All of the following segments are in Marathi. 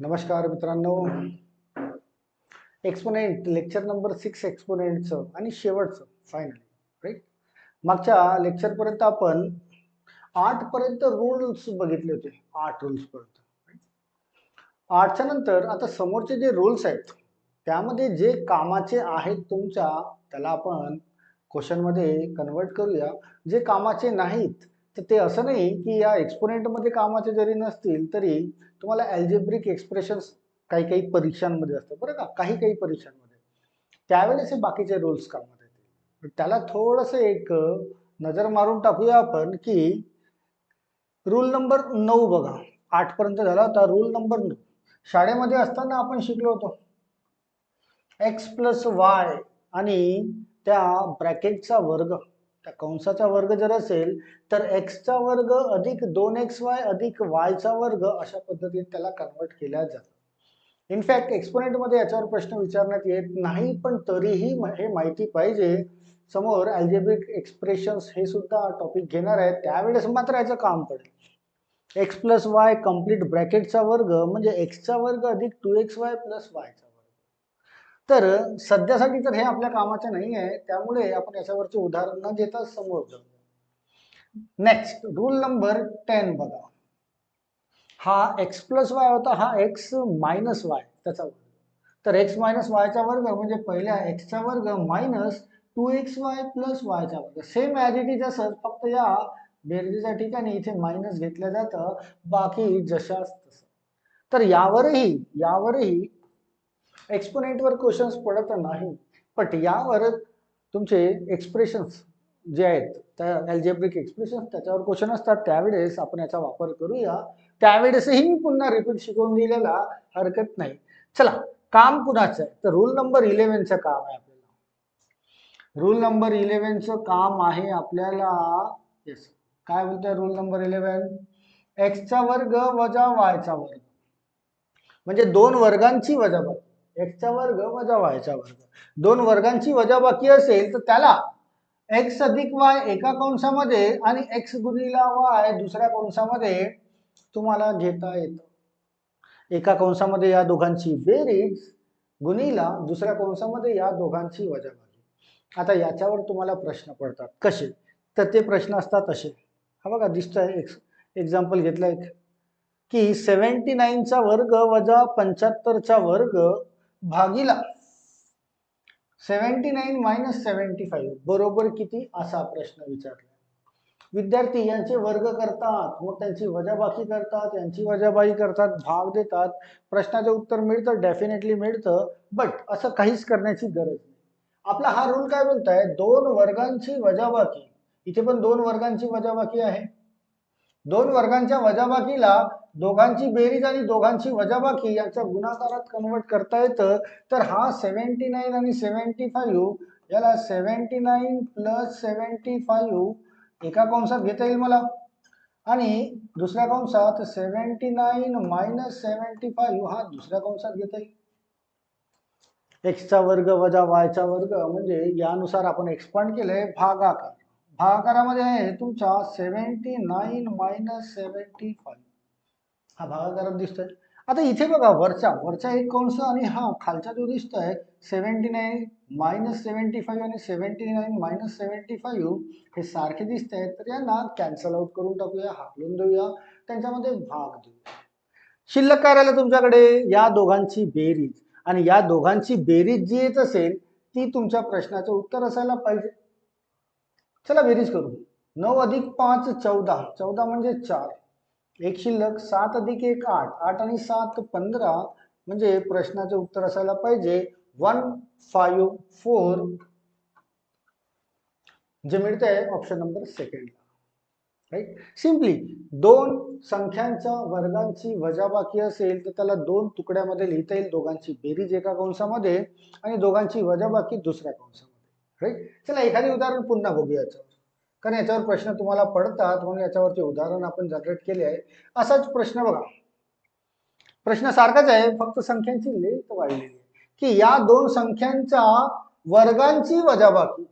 नमस्कार मित्रांनो. एक्सपोनेंट लेक्चर नंबर सिक्स एक्सपोनेंटचं आणि शेवटचं फायनली राईट मागच्या लेक्चरपर्यंत आपण आठपर्यंत रूल्स बघितले होते. आठ रूल्सपर्यंत आठच्या नंतर आता समोरचे जे रूल्स आहेत त्यामध्ये जे कामाचे आहेत तुमच्या त्याला आपण क्वेश्चनमध्ये कन्वर्ट करूया. जे कामाचे नाहीत तर ते असं नाही की या एक्सपोनेंटमध्ये कामाचे जरी नसतील तरी तुम्हाला ॲल्जेब्रिक एक्सप्रेशन्स काही काही परीक्षांमध्ये असतं बरं का? काही काही परीक्षांमध्ये. त्यावेळेस हे बाकीचे रोल्स कामात येतील. त्याला थोडंसं एक नजर मारून टाकूया आपण की रूल नंबर नऊ बघा. आठपर्यंत झाला होता रूल नंबर नऊ. शाळेमध्ये असताना आपण शिकलो होतो. एक्स प्लस वाय आणि त्या ब्रॅकेटचा वर्ग. त्या कंसाचा वर्ग जर असेल तर एक्सचा वर्ग अधिक दोन एक्स वाय अधिक वायचा वर्ग अशा पद्धतीने त्याला कन्वर्ट केला जातो इनफॅक्ट एक्सपोनेंटमध्ये याच्यावर प्रश्न विचारण्यात येत नाही पण तरीही हे माहिती पाहिजे. समोर अल्जेब्रिक एक्सप्रेशन्स हे सुद्धा टॉपिक घेणार आहे त्यावेळेस मात्र याचं काम पडेल. एक्स प्लस वाय कंप्लीट ब्रॅकेटचा वर्ग म्हणजे एक्सचा वर्ग अधिक टू एक्स वाय प्लस वायचा तर सध्यासाठी तर हे आपल्या कामाचं नाही आहे. त्यामुळे आपण याच्यावरचे उदाहरण न घेता समोर जाऊ नेक्स्ट रूल नंबर टेन बघा. हा एक्स प्लस वाय होता हा एक्स मायनस वाय त्याचा वर्ग. तर एक्स मायनस वायचा वर्ग म्हणजे पहिल्या एक्सचा वर्ग minus two X Y plus वायचा वर्ग. सेम ॲज इट इज असंच फक्त या बेरजेच्या ठिकाणी इथे मायनस घेतलं जातं. बाकी जशाच तसं. तर यावरही यावरही एक्सपोनेंटवर क्वेश्चन्स पडत नाही. बट यावर तुमचे एक्सप्रेशन्स जे आहेत त्या एल्जेब्रिक एक्सप्रेशन्स त्याच्यावर क्वेश्चन असतात. त्यावेळेस आपण याचा वापर करूया. त्यावेळेसही मी पुन्हा रिपीट शिकवून दिलेला हरकत नाही. चला काम कुणाचं आहे? तर रूल नंबर इलेव्हनचं काम आहे आपल्याला. रूल नंबर इलेव्हनचं काम आहे आपल्याला येस काय बोलतोय रूल नंबर इलेव्हन एक्सचा वर्ग वजा वायचा वर्ग. म्हणजे दोन वर्गांची वजाबाकी. एक्सचा वर्ग वजा वायचा वर्ग. दोन वर्गांची वजाबाकी असेल तर त्याला एक्स अधिक वाय एका कंसामध्ये आणि एक्स गुणिला वाय दुसऱ्या कंसामध्ये तुम्हाला घेता येतं. एका कंसामध्ये या दोघांची बेरीज गुणिला दुसऱ्या कंसामध्ये या दोघांची वजाबाकी. आता याच्यावर तुम्हाला प्रश्न पडतात. कसे? तर ते प्रश्न असतात असे. हा बघा दिसतंय एक्स एक्झाम्पल घेतलं एक की सेवन्टी नाईनचा वर्ग वजा पंच्याहत्तरचा वर्ग भागीला. Seventy nine minus seventy five बरोबर किती? असा प्रश्न विचारला. विद्यार्थी यांचे वर्ग करतात. मग त्यांची वजाबाकी करतात यांची वजाबाई करतात भाग देतात. प्रश्नाचं उत्तर मिळतं डेफिनेटली मिळतं बट असं काहीच करण्याची गरज नाही. आपला हा रूल काय बोलताय? दोन वर्गांची वजाबाकी. इथे पण दोन वर्गांची वजाबाकी आहे. दोन वर्गांच्या वजाबाकीला दोघांची बेरीज आणि दोघांची वजाबाकी यांच्या गुणाकारात कन्वर्ट करता येतं. तर हा सेव्हन्टी नाईन आणि सेव्हन्टी फाईव्ह याला seventy nine plus seventy five एका कंसात घेता येईल मला. आणि दुसऱ्या कंसात seventy nine minus seventy five हा दुसऱ्या कंसात घेता येईल. एक्सचा वर्ग वजा वायचा वर्ग म्हणजे यानुसार आपण एक्सपांड केलंय भागाकार. भागाकारामध्ये आहे तुमचा seventy nine minus seventy five. हा भागाकारात दिसतोय. आता इथे बघा वरचा वरचा एक कंस आणि हा खालचा जो दिसतोय seventy nine minus seventy five आणि seventy nine minus seventy five हे सारखे दिसत आहेत तर यांना कॅन्सल आउट करून टाकूया हाकलून देऊया. त्यांच्यामध्ये भाग देऊया. शिल्लक काय राहिलं तुमच्याकडे? या दोघांची बेरीज. आणि या दोघांची बेरीज जी येत असेल ती तुमच्या प्रश्नाचं उत्तर असायला पाहिजे. चला बेरीज करू. नऊ अधिक पाच चौदा. चौदा म्हणजे चार. एक शिल्लक सात अधिक एक आठ. आठ आणि सात पंधरा म्हणजे प्रश्नाचे उत्तर असायला पाहिजे. वन फाईव्ह फोर जे मिळते आहे ऑप्शन नंबर सेकंडला राईट सिम्पली दोन संख्यांच्या वर्गांची वजाबाकी असेल तर त्याला दोन तुकड्यामध्ये लिहिता येईल. दोघांची बेरीज एका कंसामध्ये आणि दोघांची वजाबाकी दुसऱ्या कंसामध्ये. राईट चला एखादी उदाहरण पुन्हा बघूया याच्यावर. कारण याच्यावर प्रश्न तुम्हाला पडतात म्हणून याच्यावरचे उदाहरण आपण जनरेट केले आहे. असाच प्रश्न बघा. प्रश्न सारखाच आहे फक्त संख्यांची लेंथ वाढलेली आहे. की या दोन संख्यांच्या वर्गांची वजाबाकी.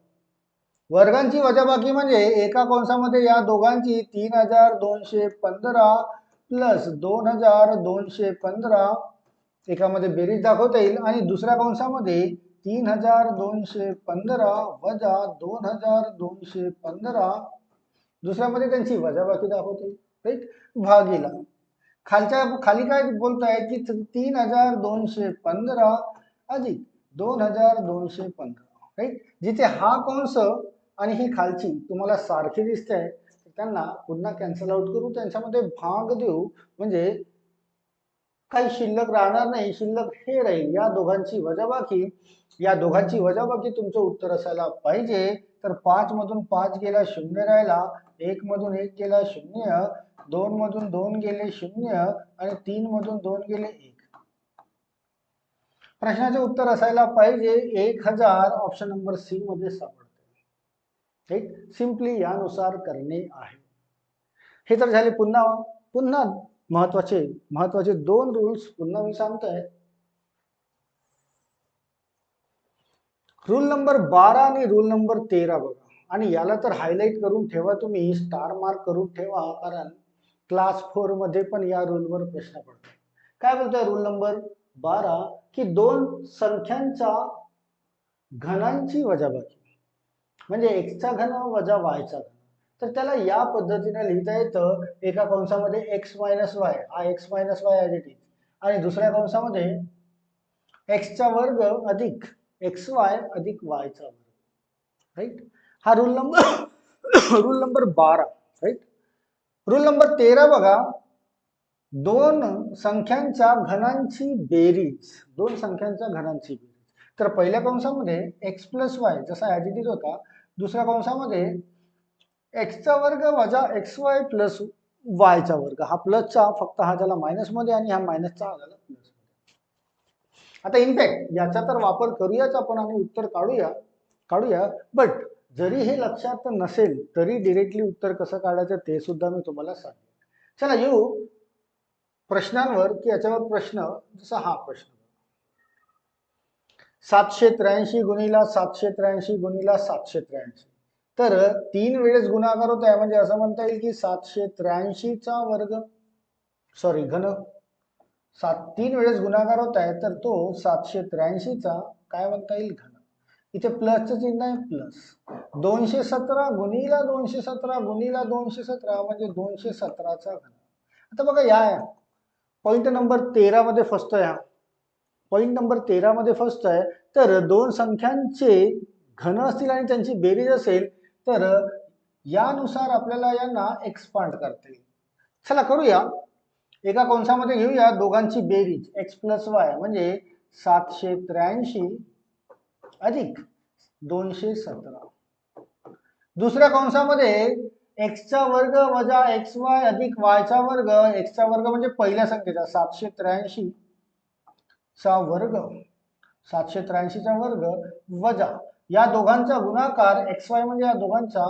वर्गांची वजाबाकी म्हणजे एका कंसामध्ये या दोघांची तीन हजार दोनशे पंधरा प्लस दोन हजार दोनशे पंधरा एकामध्ये बेरीज दाखवता येईल. आणि दुसऱ्या कंसामध्ये तीन हजार दोनशे पंधरा वजा दोन हजार दोनशे पंधरा. दुसऱ्यामध्ये त्यांची वजाबाकी दाखवता. येईल राईट भागीला. खालच्या खाली काय बोलताय की तीन हजार दोनशे पंधरा अधिक दोन हजार दोनशे पंधरा. राईट जिथे हा कंस आणि ही खालची तुम्हाला सारखी दिसते आहे त्यांना पुन्हा कॅन्सल आउट करू. त्यांच्यामध्ये भाग देऊ. म्हणजे काही शिल्लक राहणार नाही शिल्लक हे राहील. या दोघांची वजाबाकी या दोघांची वजाबाकी तुमचं उत्तर असायला पाहिजे. तर पाच मधून पाच गेला शून्य राहिला एक मधून एक गेला शून्य दोन मधून दोन गेले शून्य आणि तीन मधून दोन गेले एक. प्रश्नाचे उत्तर असायला पाहिजे. एक हजार ऑप्शन नंबर सी मध्ये सापडते एक सिम्पली यानुसार करणे आहे. हे तर झाले पुन्हा पुन्हा महत्त्वाचे महत्त्वाचे दोन रूल्स पुन्हा मी सांगतोय. रूल नंबर बारा आणि रूल नंबर तेरा बघा. आणि याला तर हायलाईट करून ठेवा तुम्ही स्टार मार्क करून ठेवा कारण क्लास फोरमध्ये पण या रूलवर प्रश्न पडतो. काय बोलतोय रूल नंबर बारा? की दोन संख्यांच्या घनांची वजाबाकी. म्हणजे एक्सचा घन वजा वायचा घन. तर त्याला या पद्धतीने लिहिता येतं एका कंसामध्ये एक्स मायनस वाय हा एक्स मायनस वाय ॲज आणि दुसऱ्या कंसामध्ये एक्सचा वर्ग अधिक एक्स वाय अधिक वायचा वर्ग. राईट हा रूल नंबर रूल नंबर बारा. राईट रूल नंबर तेरा बघा. दोन संख्यांच्या घनांची बेरीज. दोन संख्यांच्या घनांची बेरीज. तर पहिल्या कंसामध्ये एक्स प्लस वाय जसा ॲज होता दुसऱ्या कंसामध्ये एक्सचा वर्ग वजा एक्स वाय प्लस वायचा वर्ग. हा प्लसचा फक्त हा झाला मायनसमध्ये आणि हा मायनसचा हा झाला प्लस आता इनफॅक्ट याचा तर वापर करूयाच आपण आणि उत्तर काढूया. काढूया. बट जरी हे लक्षात नसेल तरी डिरेक्टली उत्तर कसं काढायचं ते सुद्धा मी तुम्हाला सांगेन. चला येऊ. प्रश्नांवर की याच्यावर प्रश्न जसा हा प्रश्न. सातशे त्र्याऐंशी गुणीला सातशे त्र्याऐंशी गुणीला सातशे त्र्याऐंशी. तर तीन वेळेस गुणाकार होत आहे म्हणजे असं म्हणता येईल की सातशे त्र्याऐंशीचा वर्ग सॉरी घन सात तीन वेळेस गुणाकार होत आहे तर तो सातशे त्र्याऐंशीचा काय म्हणता येईल? घन. इथे प्लसचं चिन्ह आहे प्लस दोनशे सतरा गुणीला दोनशे सतरा गुणीला दोनशे सतरा म्हणजे दोनशे सतराचा घन. आता बघा या पॉईंट नंबर तेरामध्ये फसतो आहे हा. पॉईंट नंबर तेरामध्ये फसतो आहे तर दोन संख्यांचे घन असतील आणि त्यांची बेरीज असेल तर यानुसार आपल्याला यांना एक्सपांड करता येईल. चला करूया. एका कंसामध्ये घेऊया दोघांची बेरीज. एक्स प्लस वाय म्हणजे सातशे त्र्याऐंशी अधिक दोनशे सतरा. दुसऱ्या कंसामध्ये एक्सचा वर्ग वजा एक्स वाय अधिक वायचा वर्ग. एक्सचा वर्ग म्हणजे पहिल्या संख्येचा सातशे त्र्याऐंशी चा वर्ग. सातशे त्र्याऐंशीचा वर्ग वजा या दोघांचा गुणाकार एक्स वाय म्हणजे या दोघांचा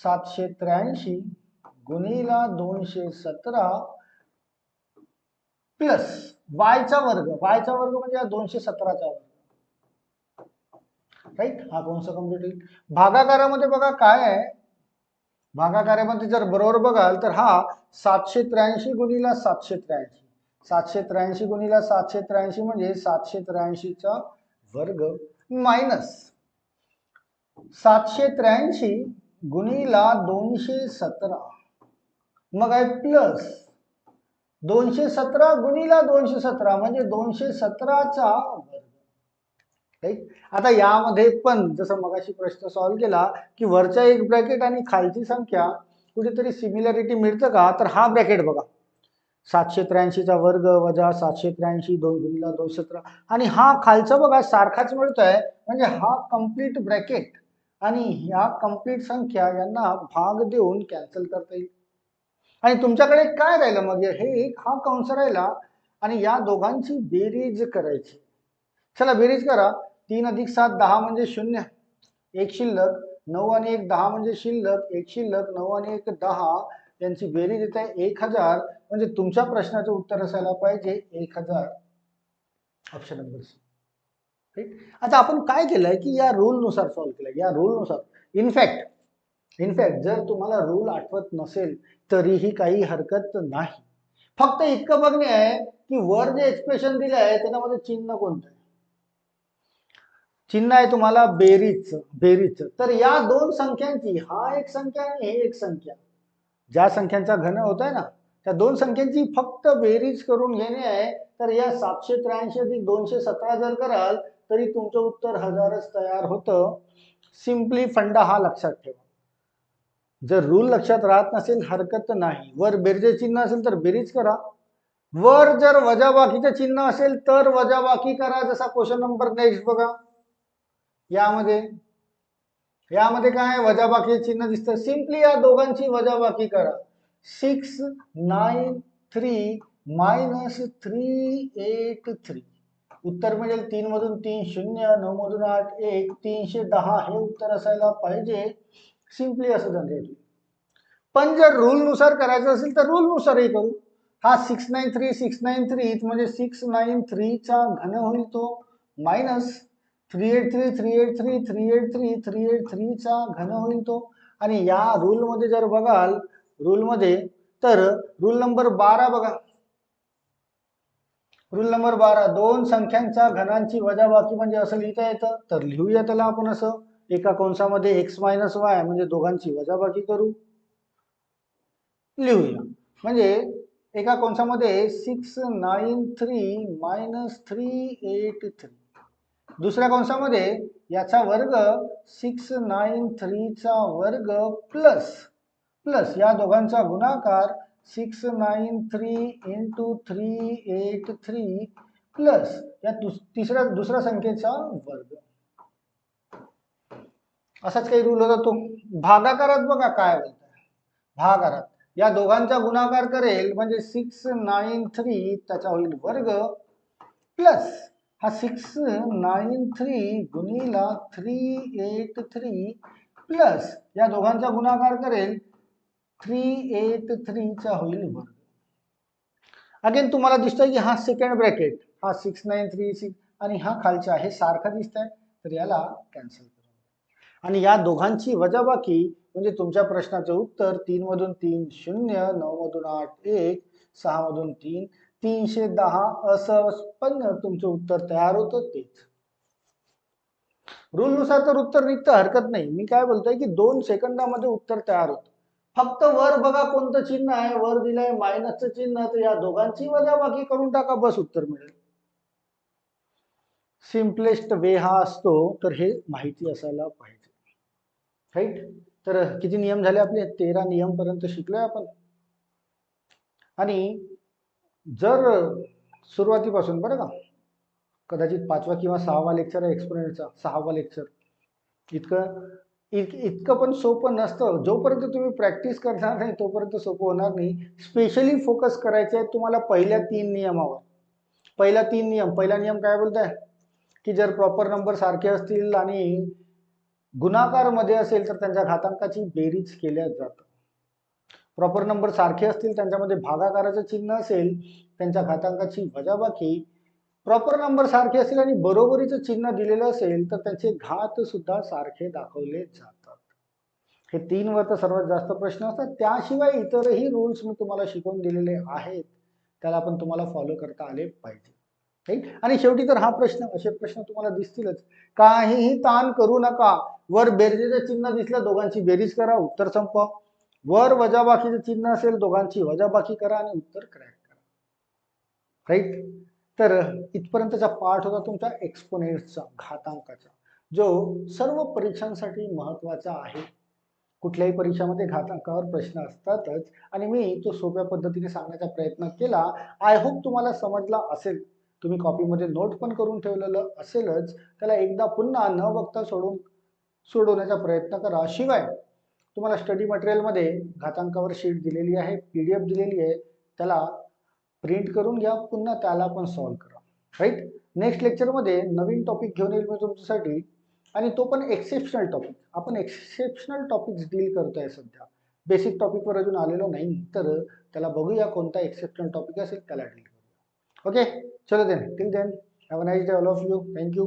सातशे त्र्याऐंशी गुणीला दोनशे सतरा प्लस वायचा वर्ग. वायचा वर्ग म्हणजे या दोनशे सतराचा वर्ग. राईट हा कोणसा कंप्लीट होईल? भागाकारामध्ये बघा काय आहे? भागाकारामध्ये जर बरोबर बघाल तर हा सातशे त्र्याऐंशी गुणीला सातशे त्र्याऐंशी. सातशे त्र्याऐंशी गुणीला सातशे त्र्याऐंशी म्हणजे सातशे त्र्याऐंशीचा वर्ग मायनस सातशे त्र्याऐंशी गुणीला दोनशे सतरा. मग आहे प्लस दोनशे सतरा गुणीला दोनशे सतरा म्हणजे दोनशे सतराचा वर्ग. आता यामध्ये पण जसं मगाशी प्रश्न सॉल्व्ह केला की वरचा एक ब्रॅकेट आणि खालची संख्या कुठेतरी सिमिलॅरिटी मिळतं का? तर हा ब्रॅकेट बघा. सातशे त्र्याऐंशीचा वर्ग वजा सातशे त्र्याऐंशी दोन गुणीला दोनशे सतरा. आणि हा खालचा बघा सारखाच मिळतोय. म्हणजे हा कंप्लीट ब्रॅकेट आणि ह्या कंप्लीट संख्या यांना भाग देऊन कॅन्सल करता येईल. आणि तुमच्याकडे काय राहिलं मग? हे एक हा कंस राहिला आणि या दोघांची बेरीज करायची. चला बेरीज करा. तीन अधिक सात दहा म्हणजे शून्य. एक शिल्लक नऊ आणि एक दहा म्हणजे शिल्लक. एक शिल्लक नऊ आणि एक दहा. यांची बेरीज येत आहे एक हजार. म्हणजे तुमच्या प्रश्नाचं उत्तर असायला पाहिजे एक हजार. ऑप्शन नंबर सी राईट आता आपण काय केलंय की या रूलनुसार सॉल्व्ह केलं या रूलनुसार इनफॅक्ट इनफॅक्ट जर तुम्हाला रूल आठवत नसेल तरीही काही हरकत नाही. फक्त इतकं बघणे आहे की वर जे एक्सप्रेशन दिलं आहे त्याच्यामध्ये चिन्ह कोणतं आहे? चिन्ह आहे तुम्हाला बेरीजचं बेरीजचं तर या दोन संख्यांची हा एक संख्या आणि हे एक संख्या. ज्या संख्यांचा घन होत आहे ना त्या दोन संख्यांची फक्त बेरीज करून घेणे आहे. तर या सातशे त्र्याऐंशी अधिक दोनशे सतरा जर कराल तरी तुमचं उत्तर हजारच तयार होतं. सिम्पली फंडा हा लक्षात ठेवा. जर रूल लक्षात राहत नसेल हरकत नाही. वर बेरजे चिन्ह असेल तर बेरीज करा. वर जर वजाबाकीचं चिन्ह असेल तर वजाबाकी करा. जसा क्वेश्चन नंबर नेक्स्ट बघा. यामध्ये. यामध्ये काय वजाबाकी चिन्ह दिसतं. सिम्पली या दोघांची वजाबाकी करा. Six nine three minus three eight three उत्तर मिळेल तीन मधून तीन शून्य नऊ मधून आठ एक तीनशे दहा हे उत्तर असायला पाहिजे. सिम्पली असं जनरेट पण जर रूलनुसार करायचं असेल तर रूलनुसारही करू. हा six nine three six nine three म्हणजे सिक्स नाईन थ्रीचा घन होईल तो minus three eight three three eight three three eight three three eight थ्रीचा घन होईल तो. आणि या रूलमध्ये जर बघाल रूलमध्ये तर रूल नंबर बारा बघा. रूल नंबर बारा दोन संख्यांच्या घनांची वजाबाकी म्हणजे असं लिहिता येतं. तर लिहूया त्याला आपण असं. एका कंसामध्ये एक्स मायनस वाय म्हणजे दोघांची वजाबाकी करू. लिहूया. म्हणजे एका कंसामध्ये six nine three minus three eight three दुसऱ्या कंसामध्ये याचा वर्ग सिक्स नाईन थ्रीचा वर्ग प्लस प्लस या दोघांचा गुणाकार six nine three into three eight three plus. या तिसऱ्या दुसऱ्या संख्येचा वर्ग. असाच काही रूल होता तो. भागाकारात बघा काय बोलताय भागाकारात. या दोघांचा गुणाकार करेल म्हणजे सिक्स नाईन थ्री त्याचा होईल वर्ग प्लस. हा सिक्स नाईन थ्री गुणिला थ्री एट थ्री प्लस. या दोघांचा गुणाकार करेल थ्री एट थ्रीचा होईल वर्ग. अगेन तुम्हाला दिसतोय की हा सेकंड ब्रॅकेट हा सिक्स नाईन थ्री सिक्स आणि हा खालचा हे सारखा दिसत आहे तर याला कॅन्सल करू. आणि या दोघांची वजाबाकी म्हणजे तुमच्या प्रश्नाचं उत्तर तीन मधून तीन शून्य नऊ मधून आठ एक सहा मधून तीन तीनशे दहा असं तुमचं उत्तर तयार होतं तेच. रूलनुसार तर उत्तर निघतं हरकत नाही. मी काय बोलतोय की दोन सेकंदामध्ये उत्तर तयार होतं. फक्त वर बघा कोणतं चिन्ह आहे. वर दिलंय मायनसचं चिन्ह तर या दोघांची वजाबाकी करून टाका बस उत्तर मिळेल. सिम्पलेस्ट वे हा असतो तर हे माहिती असायला पाहिजे. राईट तर किती नियम झाले आपले? तेरा नियम पर्यंत शिकलोय आपण. आणि जर सुरुवातीपासून बरं का कदाचित पाचवा किंवा सहावा लेक्चर आहे एक्सपिरियन्सचा सहावा लेक्चर इतकं इत इतकं पण सोपं नसतं. जोपर्यंत तुम्ही प्रॅक्टिस करणार नाही तोपर्यंत सोपं होणार नाही. स्पेशली फोकस करायचं आहे तुम्हाला पहिल्या तीन नियमावर. पहिला तीन नियम. पहिला नियम काय बोलताय? की जर प्रॉपर नंबर सारखे असतील आणि गुणाकारमध्ये असेल तर त्यांच्या घातांकाची बेरीज केल्या जातं. प्रॉपर नंबर सारखे असतील त्यांच्यामध्ये भागाकाराचं चिन्ह असेल त्यांच्या घातांकाची वजाबाकी प्रॉपर नंबर सारखे असेल आणि बरोबरीचं चिन्ह दिलेलं असेल तर त्यांचे घात सुद्धा सारखे दाखवले जातात. हे तीन वर तर सर्वात जास्त प्रश्न असतात. त्याशिवाय इतरही रूल्स मी तुम्हाला शिकवून दिलेले आहेत. त्याला पण तुम्हाला फॉलो करता आले पाहिजे. आणि शेवटी तर हा प्रश्न असे प्रश्न तुम्हाला दिसतीलच. काहीही ताण करू नका. वर बेरजेचं चिन्ह दिसलं दोघांची बेरीज करा उत्तर संपवा. वर वजाबाकीचं चिन्ह असेल दोघांची वजाबाकी करा आणि उत्तर क्रॅक करा. राईट तर इथपर्यंतचा पाठ होता तुमचा एक्सपोनेंट्सचा घातांकाचा जो सर्व परीक्षांसाठी महत्त्वाचा आहे. कुठल्याही परीक्षामध्ये घातांकावर प्रश्न असतातच. आणि मी तो सोप्या पद्धतीने सांगण्याचा प्रयत्न केला. आय होप तुम्हाला समजला असेल. तुम्ही कॉपीमध्ये नोट पण करून ठेवलेलं असेलच. त्याला एकदा पुन्हा न बघता सोडून सोडवण्याचा प्रयत्न करा. शिवाय तुम्हाला स्टडी मटेरियलमध्ये घातांकावर शीट दिलेली आहे पी डी एफ दिलेली आहे. त्याला प्रिंट करून घ्या पुन्हा त्याला पण सॉल्व करा. राईट नेक्स्ट लेक्चरमध्ये नवीन टॉपिक घेऊन येईल मी तुमच्यासाठी. आणि तो पण एक्सेप्शनल टॉपिक आपण एक्सेप्शनल टॉपिक्स डील करतो आहे सध्या बेसिक टॉपिकवर अजून आलेलो नाही तर त्याला बघूया कोणता एक्सेप्शनल टॉपिक असेल त्याला डील करूया. ओके चलो then till then have a nice day all of you thank you